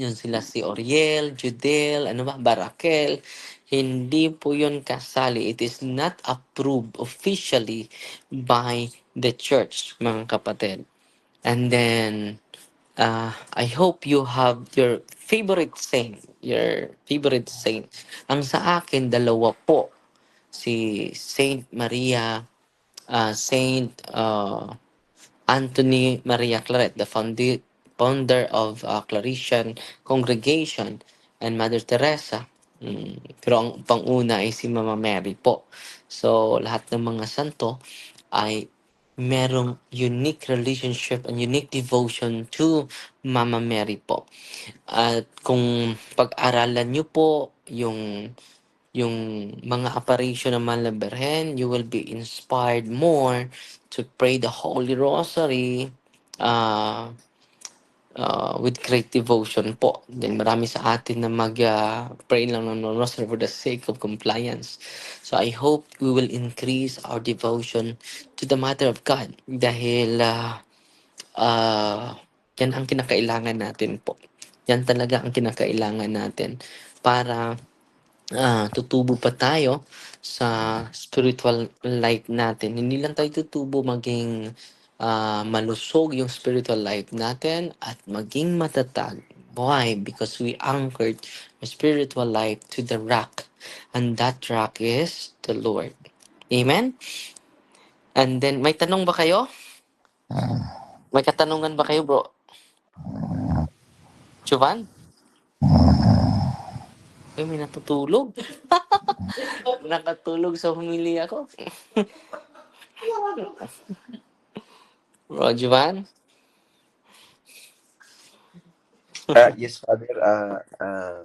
Yun sila si Oriel, Judel, ano ba, Barakel. Hindi po yun kasali. It is not approved officially by the church, mga kapatid. And then, uh, I hope you have your favorite saint, your favorite saint. Ang sa akin, dalawa po. Si Saint Maria, uh, Saint uh, Anthony Maria Claret, the foundi- founder of uh, Claretian Congregation, and Mother Teresa. Mm, pero ang panguna ay si Mama Mary po. So, lahat ng mga santo ay merong unique relationship and unique devotion to Mama Mary po. At kung pag-aralan nyo po yung yung mga apparition ng Mahal na Birhen, you will be inspired more to pray the Holy Rosary uh, uh, with great devotion po. Then marami sa atin na mag-pray lang ng Rosary for the sake of compliance. So I hope we will increase our devotion to the Mother of God dahil uh, uh, yan ang kinakailangan natin po. Yan talaga ang kinakailangan natin para ah, tutubo pa tayo sa spiritual life natin. Hindi lang tayo tutubo maging ah, malusog yung spiritual life natin at maging matatag. Why? Because we anchored our spiritual life to the rock. And that rock is the Lord. Amen? And then, may tanong ba kayo? May katanungan ba kayo, bro? Chuvan? Ay, may natutulog. Nakatulog sa humili ako. Bro, Juvan? Ah, yes, Father. Uh, uh,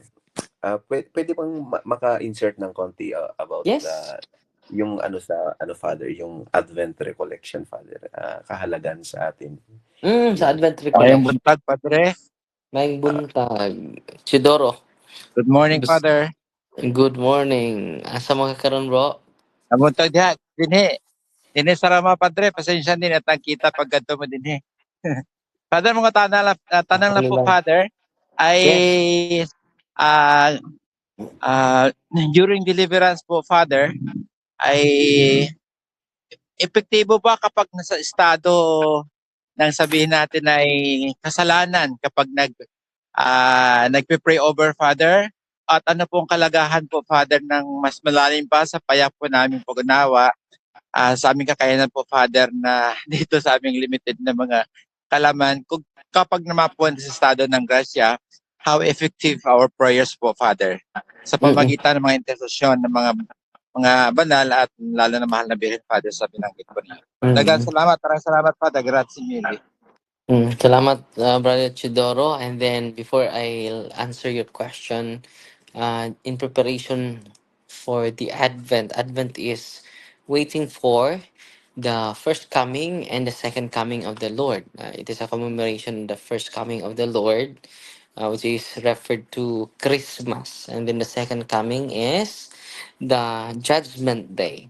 uh, pwede, pwede bang ma- maka-insert ng konti uh, about Yes. the- yung ano sa ano Father, yung Advent recollection Father, uh, kahalagan sa atin. Mm, sa Advent Mayang Recollection. buntag, Padre. May buntag. Chidoro. Good morning, Father. Good morning. Asa mga karon bro? Nabuntag diha, dinhi. Dinhi sa Rama, Padre. Pasensya din at ang kita pag ganito mo dinhi. Father, mga tanang, ah, tanang lang po. Father, ay ah ah, during deliverance po, Father, ay epektibo ba kapag nasa estado ng sabihin natin ay kasalanan kapag nag ah nagpe-pray over Father at ano pong kalagahan po Father ng mas malalim pa sa payak po namin pag-unawa ah, sa aming kakayanan po Father na dito sa aming limited na mga kalaman kung kapag namapuan sa estado ng grasya how effective our prayers po Father sa pamagitan ng mga intercession ng mga mga banal at lalo na mahal na Birhen Father sa binanggit ko niyo. Mm. Dagan salamat, maraming salamat Father. Grazie mille. Mm, salamat, uh, Brother Chidoro. And then, before I'll answer your question, uh, in preparation for the Advent, Advent is waiting for the first coming and the second coming of the Lord. Uh, it is a commemoration the first coming of the Lord, uh, which is referred to Christmas. And then the second coming is the Judgment Day.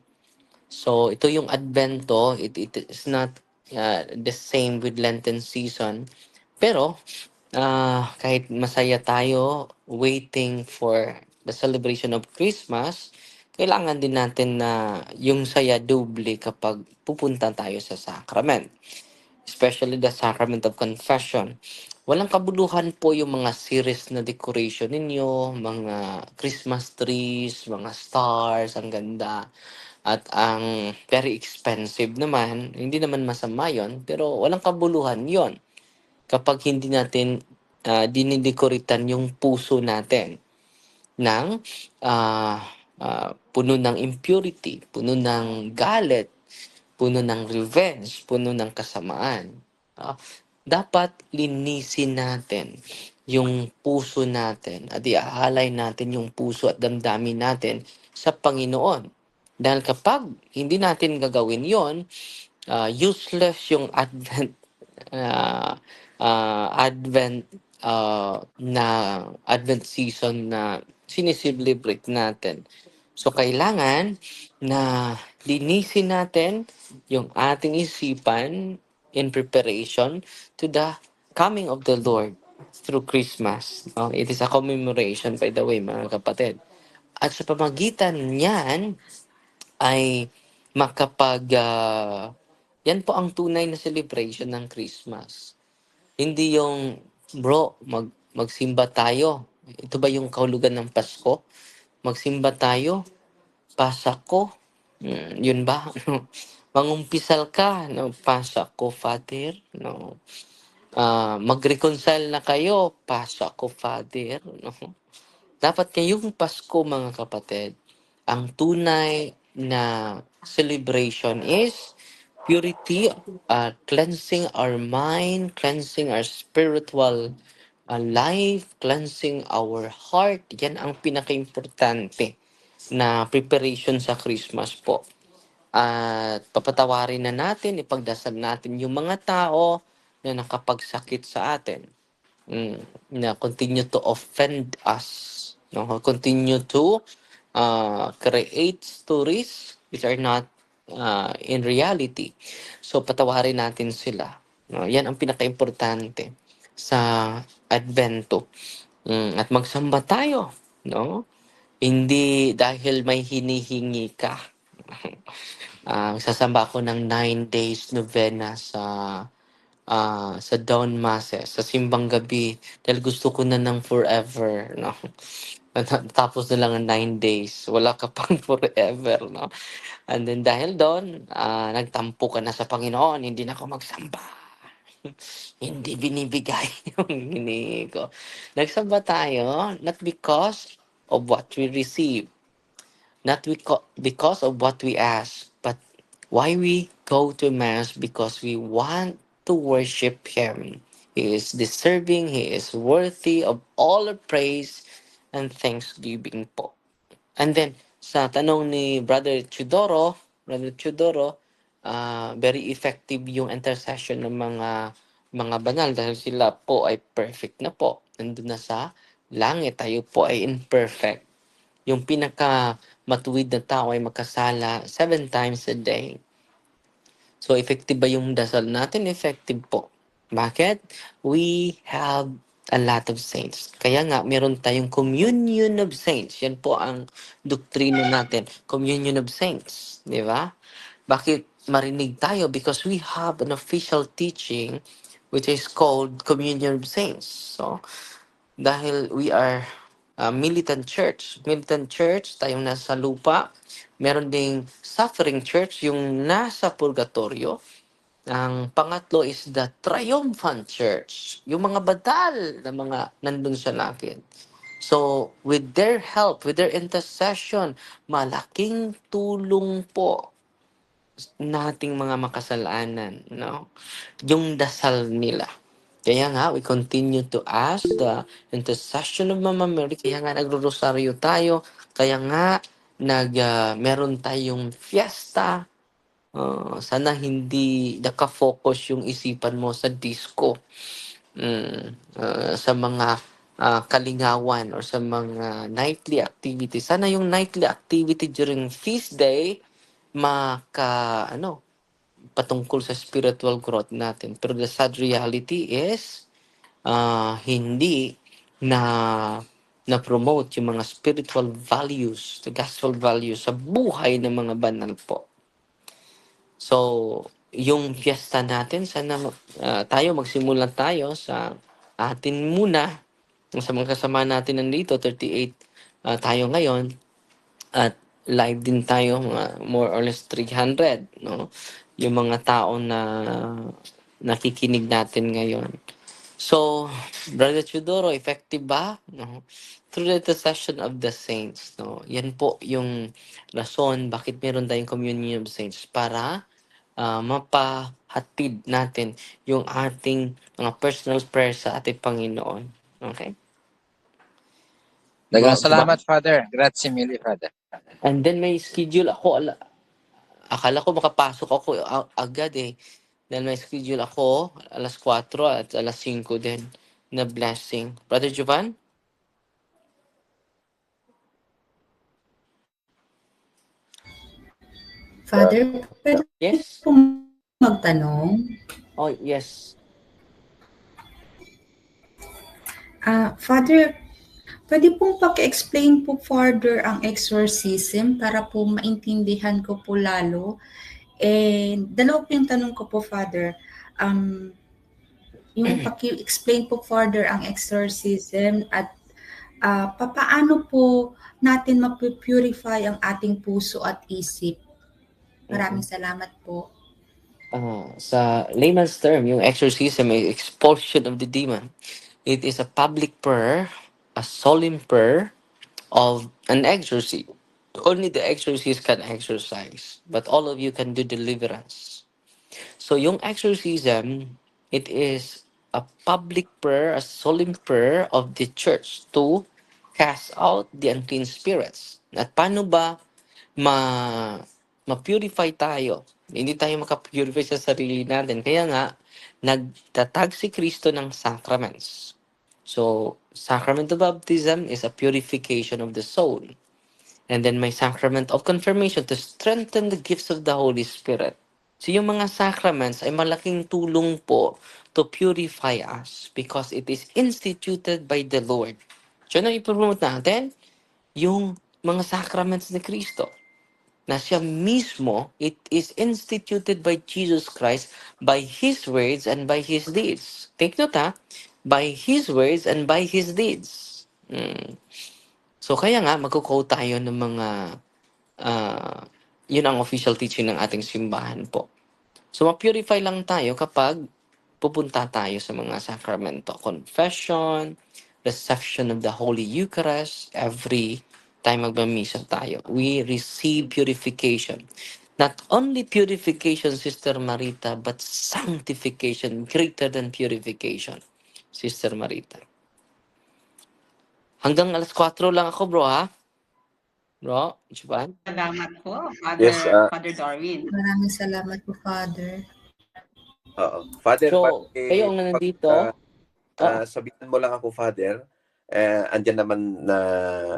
So, ito yung Advento. It, it is not uh, the same with Lenten season. Pero, ah, kahit masaya tayo waiting for the celebration of Christmas, kailangan din natin na yung saya doble kapag pupunta tayo sa sacrament. Especially the sacrament of confession. Walang kabuluhan po yung mga series na decoration ninyo, mga Christmas trees, mga stars, ang ganda. At ang very expensive naman, hindi naman masama yon pero walang kabuluhan yon kapag hindi natin uh, dinidekoritan yung puso natin ng ah, ah, puno ng impurity, puno ng galit, puno ng revenge, puno ng kasamaan. Ah, dapat linisin natin yung puso natin at iaalay natin yung puso at damdamin natin sa Panginoon. Dahil kapag hindi natin gagawin yon, ah, useless yung Advent ah, ah, Advent ah, na Advent season na sineselebrate natin. So kailangan na linisin natin yung ating isipan in preparation to the coming of the Lord. through Christmas. No? It is a commemoration, by the way, mga kapatid. At sa pamagitan niyan, ay makapag... ah, yan po ang tunay na celebration ng Christmas. Hindi yung, bro, mag, magsimba tayo. Ito ba yung kahulugan ng Pasko? Magsimba tayo. Pasako. Hmm, yun ba? Mangumpisal ka. No? Pasako, Father. No? Ah, mag-reconcile na kayo. Pasako, Father. No? Dapat ngayong Pasko, mga kapatid, ang tunay na celebration is purity, uh, cleansing our mind, cleansing our spiritual uh, life, cleansing our heart. Yan ang pinaka-importante na preparation sa Christmas po. At papatawarin na natin, ipagdasal natin yung mga tao na nakapagsakit sa atin. Mm, na continue to offend us. No? Continue to uh, create stories which are not uh, in reality. So patawarin natin sila. No? Yan ang pinaka-importante sa Advento. Mm, at magsamba tayo, no? Hindi dahil may hinihingi ka. Ah, sasamba ako ng nine days novena sa ah, sa dawn masses, sa simbang gabi dahil gusto ko na ng forever, no? Tapos na lang ang nine days, wala ka pang forever, no? And then dahil doon, ah, nagtampo ka na sa Panginoon, hindi na ako magsamba. Hindi binibigay yung hinihingi ko. Nagsamba tayo, not because of what we receive, not because of what we ask, but why we go to Mass because we want to worship Him. He is deserving, He is worthy of all the praise and thanksgiving po. And then, sa tanong ni Brother Chudoro, Brother Chudoro, ah, very effective yung intercession ng mga mga banal dahil sila po ay perfect na po. Nandun na sa langit, tayo po ay imperfect. Yung pinaka matuwid na tao ay makasala seven times a day. So, effective ba yung dasal natin? Effective po. Bakit? We have a lot of saints. Kaya nga, meron tayong communion of saints. Yan po ang doktrina natin. Communion of saints. Di ba? Bakit marinig tayo? Because we have an official teaching which is called Communion of Saints. So, dahil we are a militant church. Militant church, tayong nasa lupa. Meron ding suffering church, yung nasa purgatorio. Ang pangatlo is the triumphant church. Yung mga badal na mga nandun sa langit. So, with their help, with their intercession, malaking tulong po nating mga makasalanan, no? Yung dasal nila. Kaya nga, we continue to ask the intercession of Mama Mary. Kaya nga, nagro-rosaryo tayo. Kaya nga, nag, ah, meron tayong fiesta. Ah, sana hindi nakafocus yung isipan mo sa disco. Mm, ah, sa mga ah, kalingawan or sa mga nightly activity. Sana yung nightly activity during feast day maka ano patungkol sa spiritual growth natin. Pero the sad reality is ah, hindi na na promote yung mga spiritual values, the gospel values sa buhay ng mga banal po. So, yung fiesta natin, sana ah, tayo magsimula tayo sa atin muna sa mga kasama natin nandito, 38 ah, tayo ngayon at live din tayo mga more or less 300 no? Yung mga tao na nakikinig natin ngayon. So brother Chudoro effective ba no? Through the intercession of the saints no? Yan po yung rason bakit meron tayong communion of saints para ah, mapahatid natin yung ating mga personal prayers sa ating Panginoon. Okay? Dagang Ba- salamat, Father. Grazie mille, Father. And then may schedule ako. Ala, akala ko makapasok ako a- agad eh. Dahil may schedule ako alas 4 at alas 5 din na blessing. Brother Jovan? Father, pwede Yes? po magtanong? Oh, yes. Ah, Father, pwede pong paki-explain po further ang exorcism para po maintindihan ko po lalo. And dalawa po yung tanong ko po, Father. Um, yung paki-explain po further ang exorcism at ah, papaano po natin mapupurify ang ating puso at isip. Maraming salamat po. Ah, sa layman's term, yung exorcism ay expulsion of the demon. It is a public prayer, a solemn prayer of an exorcist. Only the exorcist can exorcise, but all of you can do deliverance. So yung exorcism, it is a public prayer, a solemn prayer of the church to cast out the unclean spirits. At paano ba ma ma-purify tayo? Hindi tayo makapurify sa sarili natin. Kaya nga, nagtatag si Kristo ng sacraments. So, sacrament of baptism is a purification of the soul. And then may sacrament of confirmation to strengthen the gifts of the Holy Spirit. So yung mga sacraments ay malaking tulong po to purify us because it is instituted by the Lord. So ano ipromote natin? Yung mga sacraments ni Kristo na siya mismo, it is instituted by Jesus Christ by His words and by His deeds. Take note ha, by His words and by His deeds. Mm. So kaya nga, magko-quote tayo ng mga, ah, yun ang official teaching ng ating simbahan po. So ma-purify lang tayo kapag pupunta tayo sa mga sakramento. Confession, reception of the Holy Eucharist, every time magmamisa tayo. We receive purification. Not only purification, Sister Marita, but sanctification greater than purification, Sister Marita. Hanggang alas 4 lang ako, bro, ha? Bro, Juban? Salamat po, Father, Yes, ah. Father Darwin. Maraming salamat po, Father. Oo. Father, So, pag- kayo ang nandito, pag, ah, Oh. sabihan mo lang ako, Father, eh, andyan naman na,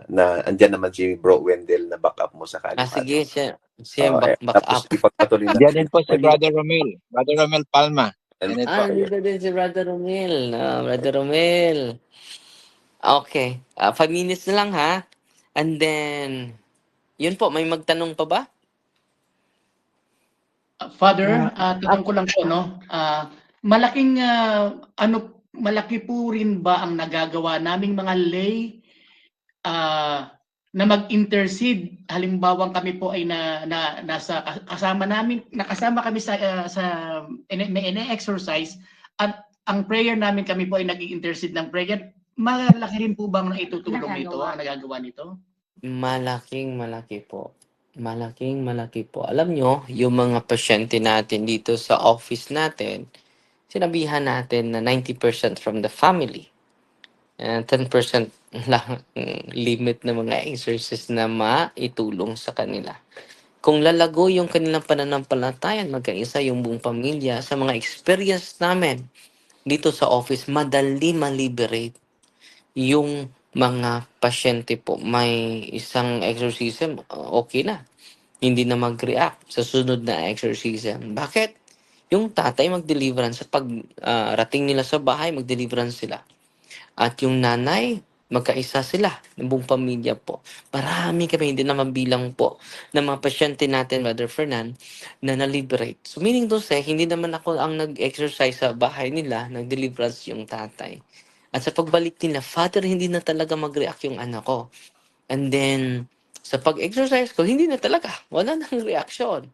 na andyan naman si Bro Wendell na backup mo sa kanya. ah, sige, siya, siya Oo, back, eh, back tapos up. ipagpatuloy na. Diyan din po si Brother Romel. Brother Romel Palma. And-. Ah, nandito din si Brother Romel. Ah, Brother Romel. Okay. Ah, five minutes na lang, ha? And then, yun po, may magtanong pa ba? Uh, Father, uh, tanong ko lang po, no? Ah, malaking, ah, ano, malaki po rin ba ang nagagawa naming mga lay ah, na mag-intercede? Halimbawa kami po ay na, na nasa kasama namin, nakasama kami sa ah, sa ine- may ine-exercise at ang prayer namin kami po ay nag-intercede ng prayer. Malaki rin po bang naitutulong nito, ang nagagawa nito? Malaking malaki po. Malaking malaki po. Alam nyo, yung mga pasyente natin dito sa office natin, sinabihan natin na 90% from the family. And 10% lang ang limit ng mga exercises na maitulong sa kanila. Kung lalago yung kanilang pananampalataya, magkaisa yung buong pamilya sa mga experience namin dito sa office, madali ma-liberate yung mga pasyente po may isang exorcism, uh, okay na. Hindi na mag-react sa sunod na exorcism. Bakit? Yung tatay mag-deliverance sa pag ah, rating nila sa bahay, mag-deliverance sila. At yung nanay, magkaisa sila ng buong pamilya po. Marami kami, hindi na mabilang po ng mga pasyente natin, Brother Fernan, na na-liberate. So meaning to say, hindi naman ako ang nag-exercise sa bahay nila, nag-deliverance yung tatay. At sa pagbalik nila, Father, hindi na talaga mag-react yung anak ko. And then, sa pag-exercise ko, hindi na talaga. Wala nang reaction.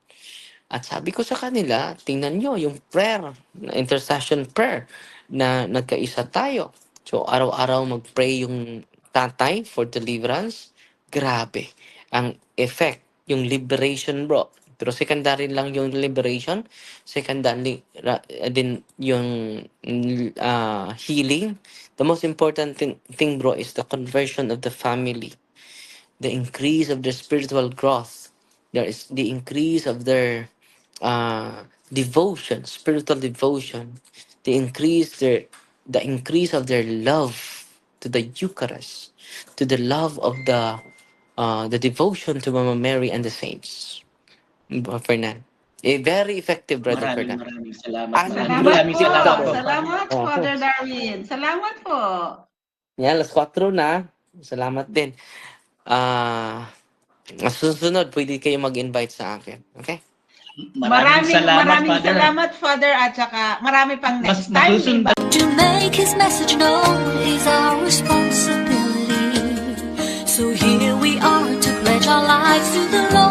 At sabi ko sa kanila, tingnan nyo yung prayer, intercession prayer, na nagkaisa tayo. So, araw-araw mag-pray yung tatay for deliverance. Grabe. Ang effect, yung liberation, bro. Pero secondary lang yung liberation. Secondary din yung uh, healing. The most important thing, thing, bro, is the conversion of the family. The increase of their spiritual growth. There is the increase of their uh, devotion, spiritual devotion. The increase their the increase of their love to the Eucharist, to the love of the uh, the devotion to Mama Mary and the saints. Brother Fernan. Eh, very effective, Brother Maraming Fernan. maraming salamat. Ang Maraming Salamat maraming po. salamat po. Salamat, Oh. Father Darwin. Salamat po. Yan, alas 4 na. Salamat din. Ah, mas susunod, pwede kayo mag-invite sa akin. Okay? Maraming salamat, maraming Father. salamat, Father, at saka marami pang Mas next time. nasusundan To make his message known is our responsibility. So here we are to pledge our lives to the Lord.